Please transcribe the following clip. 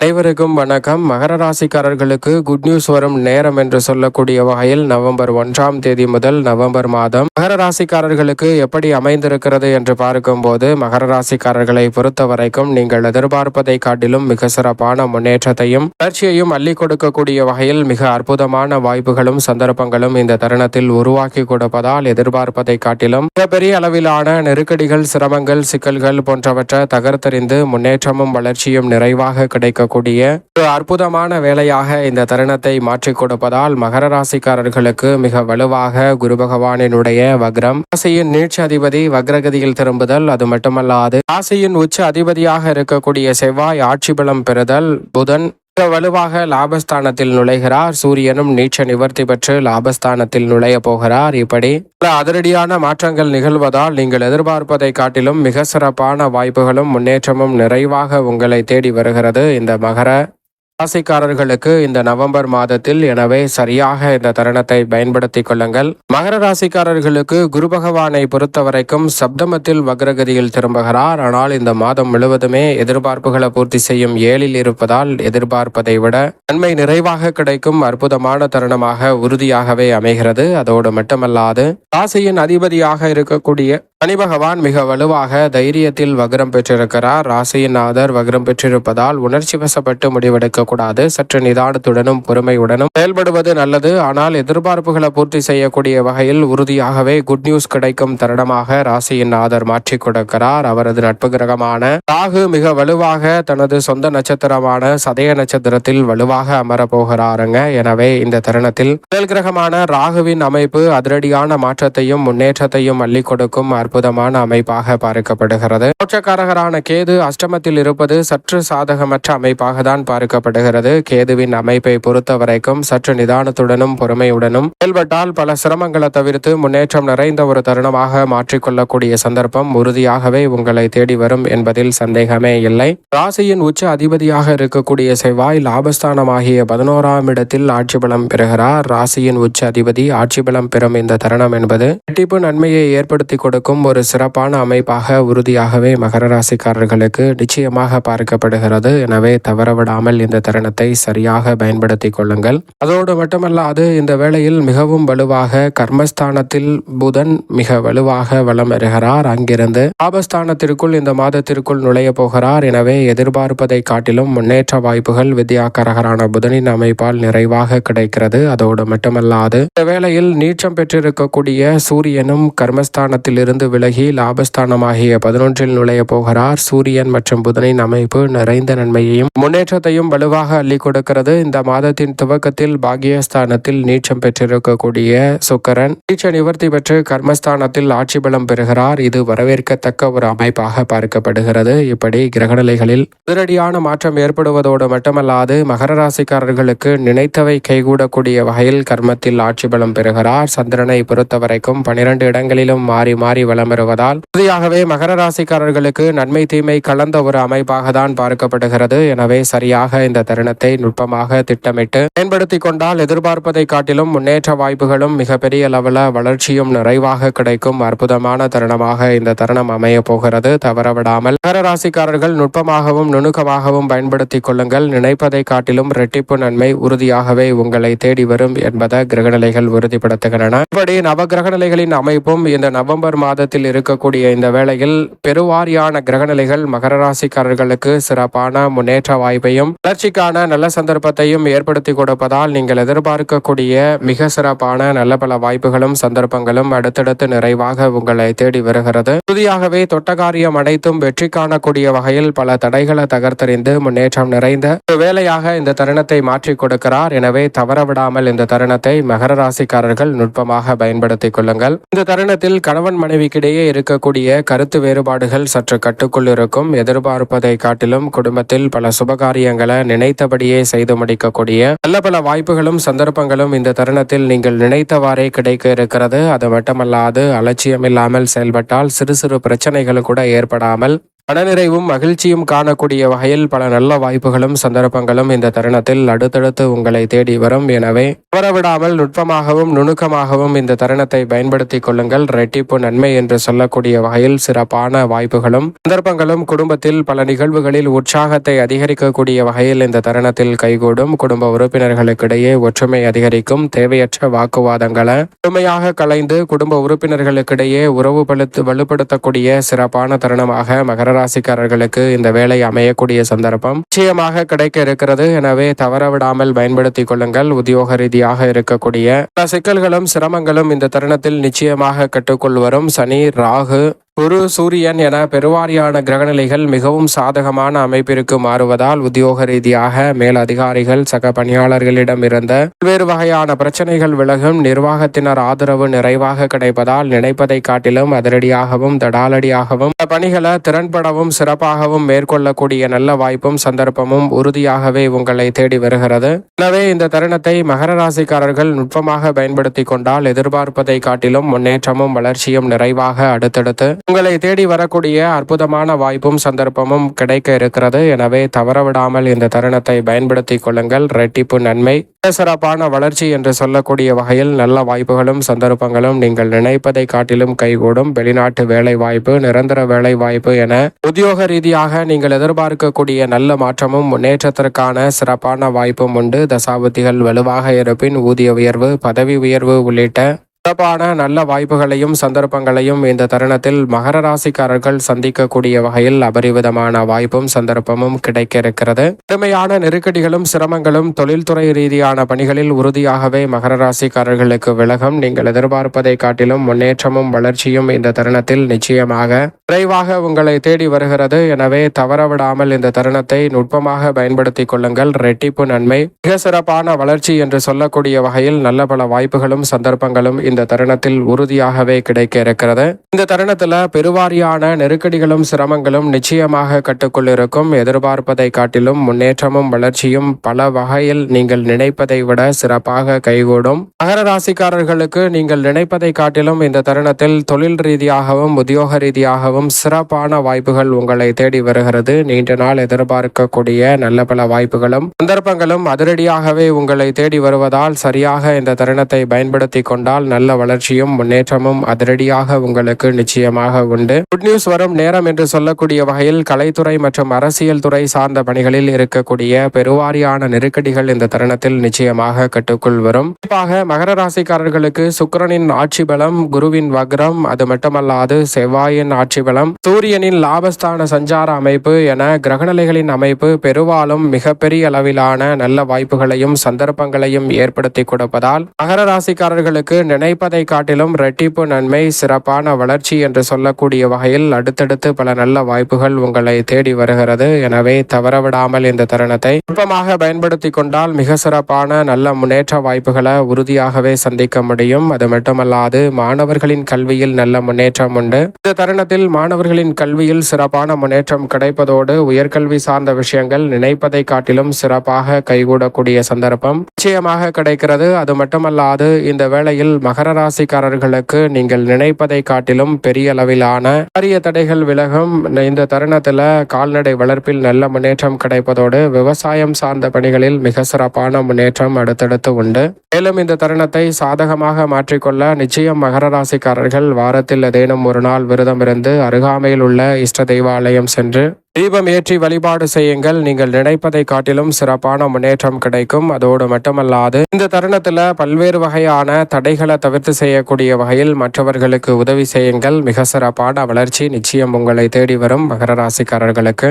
அனைவருக்கும் வணக்கம். மகர ராசிக்காரர்களுக்கு குட் நியூஸ் வரும் நேரம் என்று சொல்லக்கூடிய வகையில் நவம்பர் ஒன்றாம் தேதி முதல் நவம்பர் மாதம் மகர ராசிக்காரர்களுக்கு எப்படி அமைந்திருக்கிறது என்று பார்க்கும்போது மகர ராசிக்காரர்களை பொறுத்த வரைக்கும் நீங்கள் எதிர்பார்ப்பதை காட்டிலும் மிக சிறப்பான முன்னேற்றத்தையும் வளர்ச்சியையும் அள்ளி கொடுக்கக்கூடிய வகையில் மிக அற்புதமான வாய்ப்புகளும் சந்தர்ப்பங்களும் இந்த தருணத்தில் உருவாக்கி கொடுப்பதால் எதிர்பார்ப்பதை காட்டிலும் மிகப்பெரிய அளவிலான நெருக்கடிகள் சிரமங்கள் சிக்கல்கள் போன்றவற்றை தகர்த்தறிந்து முன்னேற்றமும் வளர்ச்சியும் நிறைவாக கிடைக்கக்கூடிய ஒரு அற்புதமான வேலையாக இந்த தருணத்தை மாற்றிக் கொடுப்பதால் மகர ராசிக்காரர்களுக்கு மிக வலுவாக குரு பகவானினுடைய வக்ரம். ராசியின் நீட்சி அதிபதி வக்ரகதியில் திரும்புதல் அது மட்டுமல்லாது ராசியின் உச்ச அதிபதியாக இருக்கக்கூடிய செவ்வாய் ஆட்சி பலம் பெறுதல் புதன் வலுவாக லாபஸ்தானத்தில் நுழைகிறார். சூரியனும் நீச்ச நிவர்த்தி பெற்று லாபஸ்தானத்தில் நுழைய போகிறார். இப்படி பல அதிரடியான மாற்றங்கள் நிகழ்வதால் நீங்கள் எதிர்பார்ப்பதை காட்டிலும் மிக சிறப்பான வாய்ப்புகளும் முன்னேற்றமும் நிறைவாக உங்களை தேடி வருகிறது. இந்த மகர ராசிக்காரர்களுக்கு இந்த நவம்பர் மாதத்தில் எனவே சரியாக இந்த தருணத்தை பயன்படுத்திக் கொள்ளுங்கள். மகர ராசிக்காரர்களுக்கு குரு பகவானை பொறுத்தவரைக்கும் சப்தமத்தில் வக்ரகதியில் திரும்புகிறார். ஆனால் இந்த மாதம் முழுவதுமே எதிர்பார்ப்புகளை பூர்த்தி செய்யும் ஏழில் இருப்பதால் எதிர்பார்ப்பதை விட நன்மை நிறைவாக கிடைக்கும் அற்புதமான தருணமாக உறுதியாகவே அமைகிறது. அதோடு மட்டுமல்லாது ராசியின் அதிபதியாக இருக்கக்கூடிய சனி பகவான் மிக வலுவாக தைரியத்தில் வக்ரம் பெற்றிருக்கிறார். ராசியின் வக்ரம் பெற்றிருப்பதால் உணர்ச்சி வசப்பட்டு முடிவெடுக்க கூடாது. சற்று நிதானத்துடனும் பொறுமையுடனும் செயல்படுவது நல்லது. ஆனால் எதிர்பார்ப்புகளை பூர்த்தி செய்யக்கூடிய வகையில் உறுதியாகவே குட் நியூஸ் கிடைக்கும் தருணமாக ராசியின் நாதர் மாற்றிக் கொடுக்கிறார். அவரது நட்பு கிரகமான ராகு மிக வலுவாக தனது சொந்த நட்சத்திரமான சதய நட்சத்திரத்தில் வலுவாக அமரப் போகிறாருங்க. எனவே இந்த தருணத்தில் முதல் கிரகமான ராகுவின் அமைப்பு அதிரடியான மாற்றத்தையும் முன்னேற்றத்தையும் அள்ளி கொடுக்கும் அற்புதமான அமைப்பாக பார்க்கப்படுகிறது. மோட்சக்காரகரான கேது அஷ்டமத்தில் இருப்பது சற்று சாதகமற்ற அமைப்பாக தான் பார்க்கப்படுகிறது. கேதுவின் அமைப்பை பொறுத்த வரைக்கும் சற்று நிதானத்துடனும் பொறுமையுடனும் செயல்பட்டால் பல சிரமங்களை தவிர்த்து முன்னேற்றம் நிறைந்த ஒரு தருணமாக மாற்றிக்கொள்ளக்கூடிய சந்தர்ப்பம் உறுதியாகவே உங்களை தேடி வரும் என்பதில் சந்தேகமே இல்லை. ராசியின் உச்ச அதிபதியாக இருக்கக்கூடிய செவ்வாய் லாபஸ்தானமாகிய பதினோராம் இடத்தில் ஆட்சி பலம் பெறுகிறார். ராசியின் உச்ச அதிபதி ஆட்சி பலம் பெறும் இந்த தருணம் என்பது வெட்டிப்பு நன்மையை ஏற்படுத்தி கொடுக்கும் ஒரு சிறப்பான அமைப்பாக உறுதியாகவே மகர ராசிக்காரர்களுக்கு நிச்சயமாக பார்க்கப்படுகிறது. எனவே தவறவிடாமல் இந்த தருணத்தை சரியாக பயன்படுத்திக் கொள்ளுங்கள். அதோடு மட்டுமல்லாது இந்த வேளையில் மிகவும் வலுவாக கர்மஸ்தானத்தில் புதன் மிக வலுவாக வலம் வருகிறார். அங்கிருந்து ஆபஸ்தானத்திற்குள் இந்த மாதத்திற்குள் நுழைய போகிறார். எனவே எதிர்பார்ப்பதை காட்டிலும் முன்னேற்ற வாய்ப்புகள் வித்யாகரகரான புதனின் அமைப்பால் நிறைவாக கிடைக்கிறது. அதோடு மட்டுமல்லாது இந்த வேளையில் நீச்சம் பெற்றிருக்கக்கூடிய சூரியனும் கர்மஸ்தானத்தில் இருந்து விலகி லாபஸ்தானமாகிய பதினொன்றில் நுழைய போகிறார். சூரியன் மற்றும் புதனின் அமைப்பு நிறைந்த நன்மையையும் முன்னேற்றத்தையும் வலுவாக அள்ளி கொடுக்கிறது. இந்த மாதத்தின் துவக்கத்தில் பாகியஸ்தானத்தில் நீச்சம் பெற்றிருக்கக்கூடிய சுக்கரன் நீச்ச நிவர்த்தி பெற்று கர்மஸ்தானத்தில் ஆட்சி பலம் பெறுகிறார். இது வரவேற்கத்தக்க ஒரு அமைப்பாக பார்க்கப்படுகிறது. இப்படி கிரகநிலைகளில் அதிரடியான மாற்றம் ஏற்படுவதோடு மட்டுமல்லாது மகர ராசிக்காரர்களுக்கு நினைத்தவை கைகூடக்கூடிய வகையில் கர்மத்தில் ஆட்சி பலம் பெறுகிறார். சந்திரனை பொறுத்தவரைக்கும் பனிரெண்டு இடங்களிலும் மாறி மாறி வலம் வருவதால் இறுதியாகவே மகர ராசிக்காரர்களுக்கு நன்மை தீமை கலந்த ஒரு அமைப்பாக தான் பார்க்கப்படுகிறது. எனவே சரியாக இந்த தருணத்தை நுட்பமாக திட்டமிட்டு பயன்படுத்திக் கொண்டால் எதிர்பார்ப்பதை காட்டிலும் முன்னேற்ற வாய்ப்புகளும் மிகப்பெரிய அளவில் வளர்ச்சியும் நிறைவாக கிடைக்கும் அற்புதமான தருணமாக இந்த தருணம் அமைய போகிறது. தவறவிடாமல் மகர ராசிக்காரர்கள் நுட்பமாகவும் நுணுக்கமாகவும் பயன்படுத்திக் கொள்ளுங்கள். நினைப்பதை காட்டிலும் ரெட்டிப்பு நன்மை உறுதியாகவே உங்களை தேடி வரும் என்பதை கிரகநிலைகள் உறுதிப்படுத்துகின்றன. இப்படி நவ கிரகநிலைகளின் அமைப்பும் இந்த நவம்பர் மாதத்தில் இருக்கக்கூடிய இந்த வேளையில் பெருவாரியான கிரகநிலைகள் மகர ராசிக்காரர்களுக்கு சிறப்பான முன்னேற்ற வாய்ப்பையும் வளர்ச்சிக்கான நல்ல சந்தர்ப்பத்தையும் ஏற்படுத்தி கொடுப்பதால் நீங்கள் எதிர்பார்க்கக்கூடிய மிக சிறப்பான நல்ல பல வாய்ப்புகளும் சந்தர்ப்பங்களும் அடுத்தடுத்து நிறைவாக உங்களை தேடி வருகிறது. உறுதியாகவே தொட்டகாரியம் அனைத்தும் வெற்றி காணக்கூடிய வகையில் பல தடைகளை தகர்த்தறிந்து முன்னேற்றம் நிறைந்த வேலையாக இந்த தருணத்தை மாற்றி கொடுக்கிறார். எனவே தவறவிடாமல் இந்த தருணத்தை மகர ராசிக்காரர்கள் நுட்பமாக பயன்படுத்திக் கொள்ளுங்கள். இந்த தருணத்தில் கணவன் மனைவிக்கு மனைவிக்கிடையே இருக்கக்கூடிய கருத்து வேறுபாடுகள் சற்று கட்டுக்குள் இருக்கும். எதிர்பார்ப்பதை காட்டிலும் குடும்பத்தில் பல சுபகாரியங்களை நினைத்தபடியே செய்து முடிக்கக்கூடிய நல்ல பல வாய்ப்புகளும் சந்தர்ப்பங்களும் இந்த தருணத்தில் நீங்கள் நினைத்தவாறே கிடைக்க இருக்கிறது. அது மட்டுமல்லாது அலட்சியம் இல்லாமல் செயல்பட்டால் சிறு சிறு பிரச்சனைகள் கூட ஏற்படாமல் மனநிறைவும் மகிழ்ச்சியும் காணக்கூடிய வகையில் பல நல்ல வாய்ப்புகளும் சந்தர்ப்பங்களும் இந்த தருணத்தில் அடுத்தடுத்து உங்களை தேடி வரும். எனவே தவறவிடாமல் நுட்பமாகவும் நுணுக்கமாகவும் இந்த தருணத்தை பயன்படுத்திக் கொள்ளுங்கள். ரெட்டிப்பு நன்மை என்று சொல்லக்கூடிய வகையில் சிறப்பான வாய்ப்புகளும் சந்தர்ப்பங்களும் குடும்பத்தில் பல நிகழ்வுகளில் உற்சாகத்தை அதிகரிக்கக்கூடிய வகையில் இந்த தருணத்தில் கைகூடும். குடும்ப உறுப்பினர்களுக்கிடையே ஒற்றுமை அதிகரிக்கும். தேவையற்ற வாக்குவாதங்களை முழுமையாக கலைந்து குடும்ப உறுப்பினர்களுக்கிடையே உறவு வலுப்படுத்தக்கூடிய சிறப்பான தருணமாக மகர ராசிக்காரர்களுக்கு இந்த வேலை அமையக்கூடிய சந்தர்ப்பம் நிச்சயமாக கிடைக்க இருக்கிறது. எனவே தவற விடாமல் பயன்படுத்திக் கொள்ளுங்கள். உத்தியோக ரீதியாக இருக்கக்கூடிய சிக்கல்களும் சிரமங்களும் இந்த தருணத்தில் நிச்சயமாக கட்டுக்குள் வரும். சனி ராகு குரு சூரியன் என பெருவாரியான கிரகநிலைகள் மிகவும் சாதகமான அமைப்பிற்கு மாறுவதால் உத்தியோக ரீதியாக மேலதிகாரிகள் சக பணியாளர்களிடம் இருந்த பல்வேறு வகையான பிரச்சனைகள் விலகும் நிர்வாகத்தினர் ஆதரவு நிறைவாக கிடைப்பதால் நினைப்பதை காட்டிலும் அதிரடியாகவும் தடாலடியாகவும் பணிகளை திறன்படவும் சிறப்பாகவும் மேற்கொள்ளக்கூடிய நல்ல வாய்ப்பும் சந்தர்ப்பமும் உறுதியாகவே உங்களை தேடி வருகிறது. எனவே இந்த தருணத்தை மகர ராசிக்காரர்கள் நுட்பமாக பயன்படுத்தி கொண்டால் எதிர்பார்ப்பதை காட்டிலும் முன்னேற்றமும் வளர்ச்சியும் நிறைவாக அடுத்தடுத்து உங்களை தேடி வரக்கூடிய அற்புதமான வாய்ப்பும் சந்தர்ப்பமும் கிடைக்க இருக்கிறது. எனவே தவறவிடாமல் இந்த தருணத்தை பயன்படுத்திக் கொள்ளுங்கள். ரெட்டிப்பு நன்மை. சிறப்பான வளர்ச்சி என்று சொல்லக்கூடிய வகையில் நல்ல வாய்ப்புகளும் சந்தர்ப்பங்களும் நீங்கள் நினைப்பதை காட்டிலும் கைகூடும். வெளிநாட்டு வேலை வாய்ப்பு நிரந்தர வேலை வாய்ப்பு என உத்தியோக ரீதியாக நீங்கள் எதிர்பார்க்கக்கூடிய நல்ல மாற்றமும் முன்னேற்றத்திற்கான சிறப்பான வாய்ப்பும் உண்டு. தசாபுத்திகள் வலுவாக இருப்பின் ஊதிய உயர்வு பதவி உயர்வு உள்ளிட்ட சிறப்பான நல்ல வாய்ப்புகளையும் சந்தர்ப்பங்களையும் இந்த தருணத்தில் மகர ராசிக்காரர்கள் சந்திக்கக்கூடிய வகையில் அபரிவிதமான வாய்ப்பும் சந்தர்ப்பமும் கிடைக்க இருக்கிறது கடுமையான நெருக்கடிகளும் சிரமங்களும் தொழில்துறை ரீதியான பணிகளில் உறுதியாகவே மகர ராசிக்காரர்களுக்கு விலகும். நீங்கள் எதிர்பார்ப்பதை காட்டிலும் முன்னேற்றமும் வளர்ச்சியும் இந்த தருணத்தில் நிச்சயமாக விரைவாக உங்களை தேடி வருகிறது. எனவே தவறவிடாமல் இந்த தருணத்தை நுட்பமாக பயன்படுத்திக் கொள்ளுங்கள். ரெட்டிப்பு நன்மை மிக சிறப்பான வளர்ச்சி என்று சொல்லக்கூடிய வகையில் நல்ல பல வாய்ப்புகளும் சந்தர்ப்பங்களும் இந்த தருணத்தில் உறுதியாகவே கிடைக்க இருக்கிறது. இந்த தருணத்துல பெருவாரியான நெருக்கடிகளும் சிரமங்களும் நிச்சயமாக கட்டுக்குள் இருக்கும் எதிர்பார்ப்பதை காட்டிலும் முன்னேற்றமும் வளர்ச்சியும் பல வகையில் நீங்கள் நினைப்பதை விட சிறப்பாக கைகூடும். மகர ராசிக்காரர்களுக்கு நீங்கள் நினைப்பதை காட்டிலும் இந்த தருணத்தில் தொழில் ரீதியாகவும் உத்தியோக ரீதியாகவும் சிறப்பான வாய்ப்புகள் உங்களை தேடி வருகிறது. நீண்ட நாள் எதிர்பார்க்கக்கூடிய நல்ல பல வாய்ப்புகளும் சந்தர்ப்பங்களும் அதிரடியாகவே உங்களை தேடி வருவதால் சரியாக இந்த தருணத்தை பயன்படுத்தி கொண்டால் நல்ல வளர்ச்சியும் முன்னேற்றமும் அதிரடியாக உங்களுக்கு நிச்சயமாக உண்டு. குட் நியூஸ் வரும் நேரம் என்று சொல்லக்கூடிய வகையில் கலைத்துறை மற்றும் அரசியல் துறை சார்ந்த பணிகளில் இருக்கக்கூடிய பெருவாரியான நெருக்கடிகள் இந்த தருணத்தில் நிச்சயமாக கட்டுக்குள் வரும். குறிப்பாக மகர ராசிக்காரர்களுக்கு சுக்கரனின் ஆட்சி பலம் குருவின் வக்ரம் அது மட்டுமல்லாது செவ்வாயின் ஆட்சி பலம். சூரியனின் லாபஸ்தான சஞ்சார அமைப்பு என கிரகநிலைகளின் அமைப்பு பெருவாலும் மிகப்பெரிய அளவிலான நல்ல வாய்ப்புகளையும் சந்தர்ப்பங்களையும் ஏற்படுத்தி கொடுப்பதால் மகர ராசிக்காரர்களுக்கு நினைப்பதை காட்டிலும் ரெட்டிப்பு நன்மை சிறப்பான வளர்ச்சி என்று சொல்லக்கூடிய வகையில் அடுத்தடுத்து பல நல்ல வாய்ப்புகள் உங்களை தேடி வருகிறது. எனவே தவறவிடாமல் இந்த தருணத்தை நுட்பமாக பயன்படுத்தி கொண்டால் மிக சிறப்பான நல்ல முன்னேற்ற வாய்ப்புகளை உறுதியாகவே சந்திக்க முடியும். அது மட்டுமல்லாது மாணவர்களின் கல்வியில் நல்ல முன்னேற்றம் உண்டு. இந்த தருணத்தில் மாணவர்களின் கல்வியில் சிறப்பான முன்னேற்றம் கிடைப்பதோடு உயர்கல்வி சார்ந்த விஷயங்கள் நினைப்பதை காட்டிலும் சிறப்பாக கைகூடக்கூடிய சந்தர்ப்பம் நிச்சயமாக கிடைக்கிறது. அது மட்டுமல்லாது இந்த வேளையில் மகர ராசிக்காரர்களுக்கு நீங்கள் நினைப்பதை காட்டிலும் பெரிய அளவிலான அரிய தடைகள் விலகும். இந்த தருணத்துல கால்நடை வளர்ப்பில் நல்ல முன்னேற்றம் கிடைப்பதோடு விவசாயம் சார்ந்த பணிகளில் மிக சிறப்பான முன்னேற்றம் அடுத்தடுத்து உண்டு. மேலும் இந்த தருணத்தை சாதகமாக மாற்றிக்கொள்ள நிச்சயம் மகர ராசிக்காரர்கள் வாரத்தில் ஏதேனும் ஒரு நாள் விரதம் இருந்து அருகாமையில் உள்ள இஷ்ட தெய்வாலயம் சென்று தீபம் ஏற்றி வழிபாடு செய்யுங்கள். நீங்கள் நினைப்பதை காட்டிலும் சிறப்பான முன்னேற்றம் கிடைக்கும். அதோடு மட்டுமல்லாது இந்த தருணத்தில் பல்வேறு வகையான தடைகளை தவிர்த்து செய்யக்கூடிய வகையில் மற்றவர்களுக்கு உதவி செய்யுங்கள். மிக சிறப்பான வளர்ச்சி நிச்சயம் உங்களை தேடி வரும் மகர ராசிக்காரர்களுக்கு.